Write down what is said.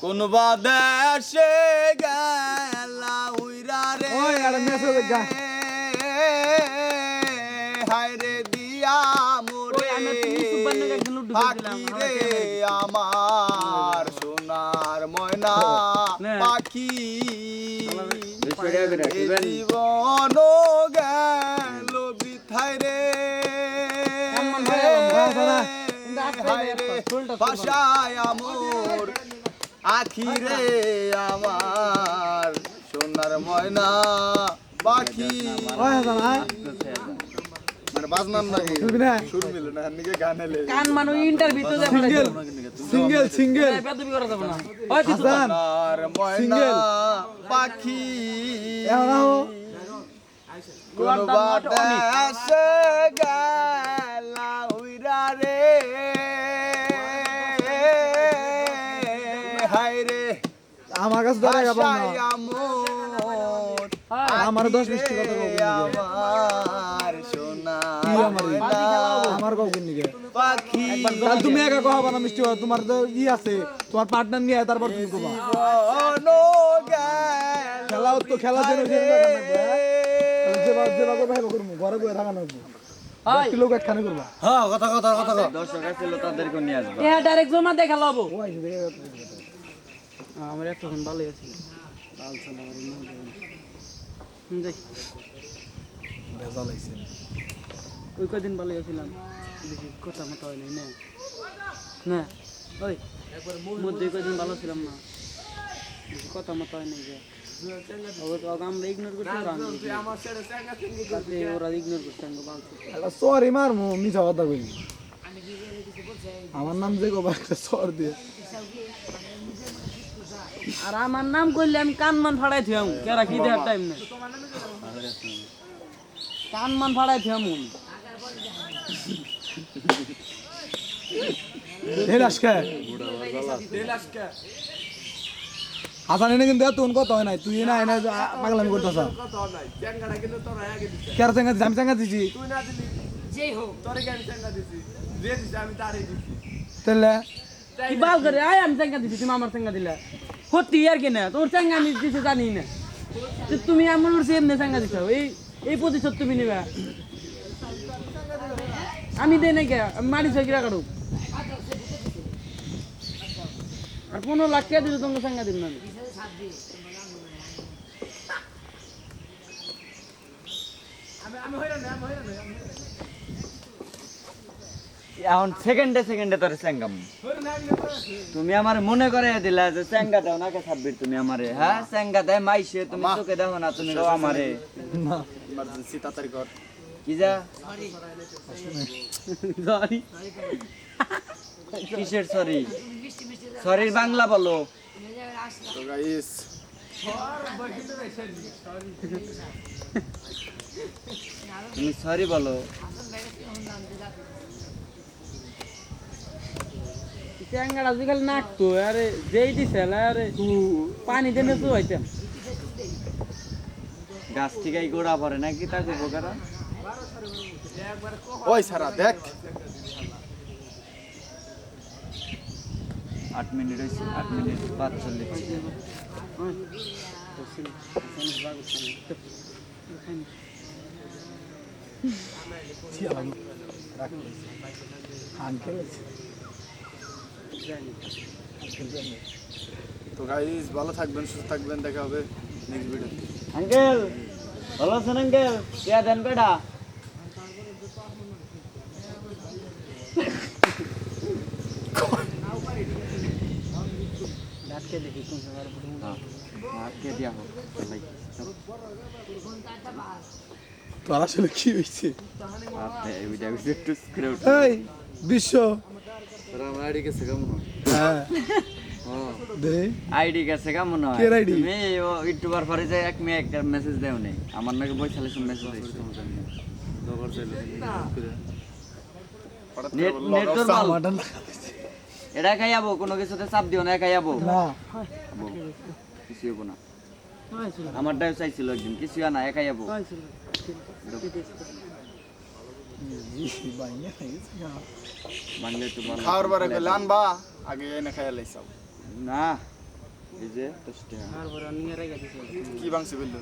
কোন বাদেশে গেলা উইরা রে। দিয়া মোরে। আমরা পাখি রে সোনার ময়না। পাখি। জীবন গেল বিথায় রে। কেমন ভাষায় আমোর আখি রে আমার সোনার ময়না পাখি হাসান আয়। মানে বাজনার নাকি আমার কাছে ধরে যাব না। আমার দশ মিষ্টি কথা আমার সোনা আমার পাখি তাহলে তুমি একা কবা না মিষ্টি তোমার তো ই আছে তোমার পার্টনার নিয়ে তারপর তুমি কবা। খেলা তো খেলা দেন যেভাবে যেভাবে ভাই করব ঘরে বয়ে থাকা ওই লোক একখানে করবা। হ্যাঁ কথা কথা কথা দর্শক আসছিল তাদেরকে নিয়ে আসব। এ ডাইরেক্ট জমা দেখা লবো আমার এতক্ষণ ভালোই আছে। ভেজাল ওই কদিন ভালোই আছিলাম। দেখি কথা মতো হয় নাই না? না? ওই মধ্যে কদিন ভালো ছিলাম না। দেখি কথা মতো হয় নাই যে। আমরা ইগনোর করতে তাতে ওরা ইগনোর করতে আমি বলছি একটা সরি মার মু মিছা কথা কইলি আমার নাম যে কবা একটা সর দিয়ে আর আমার নাম করলে আমি কান মান ফাড়াই থিয়াম কেরা কি দেওয়ার টাইম নেই? কান মান ফাড়াই থিয়াম এনে কিন্তু কথা হয় নাই। তুই না এনে পাগলামি করতেছ। কেন চেঙ্গা দিছি? আমি চেঙ্গা দিছি। তাহলে বাল করে? আয় আমি চেঙ্গা দিছি তুমি আমার চেঙ্গা দিলা। সত্যি আর কি না? তোর চেঙ্গা আমি দিছি, জানি না। তো তুমি আমার উঠছি এমনি চেঙ্গা দিছো। এই এই প্রতিশোধ তুমি নিবা। আমি দেই নাই কে? আমি মারি ছয় কিরা কাটু আর পনেরো লাখ টাকা দিলে তোমাকে চেঙ্গা দিব না আমি। এখন সেকেন্ডে সেকেন্ডে তোর স্যাঙ্গাম তুমি আমার মনে করে দিলা যে স্যাঙ্গা দাও নাকে সাব্বির তুমি আমারে হ্যাঁ? স্যাঙ্গা দেয় মাইসে তুমি চোখে দেখো না তুমি রো আমারে। ইমার্জেন্সি তাড়াতাড়ি কর। কি যা? Sorry. কিসের সরি সরির বাংলা বলো। তো গাইস তুমি সরি বলো। চেঙ্গাটা আজকাল নাকতো আরে যেই দিছে আরে পানি দেনে তো হইতাম গাছ থেকে গোড়া পড়ে নাকি তাকে বোকারা ওই সারা দেখ। আট মিনিট হয়েছে আট মিনিট পাঁচচল্লিশ আঙ্কেল তো গাইস ভালো থাকবেন সুস্থ থাকবেন দেখা হবে নেক্সট ভিডিও আঙ্কেল ভালো আছেন আঙ্কেল? কে দেন বেটা? দেখি কোন সময় আজকে দিয়া হোক ভাই তোর আসলে কি আপনি একটু এই বিশ্ব। আইডি কাছে কেমন হ্যাঁ। দে। আইডি কাছে কেমন হয়? তুমি ইউটিউবার পরে যে এক মেয়ে একটা মেসেজ দেও নেই আমার নাকি বই চালিয়ে মেসেজ এটা খাই যাব কোনো কিছুতে চাপ দিও না খাই যাব কিছু হব না। আমার ডাইভ চাইছিল একদিন কিছু না একাই যাব একটু ভালো খাওয়ার বারে কইলে আনবা আগে এনে খাইয়া লাইছাও না এই যে কি ভাঙছে বলল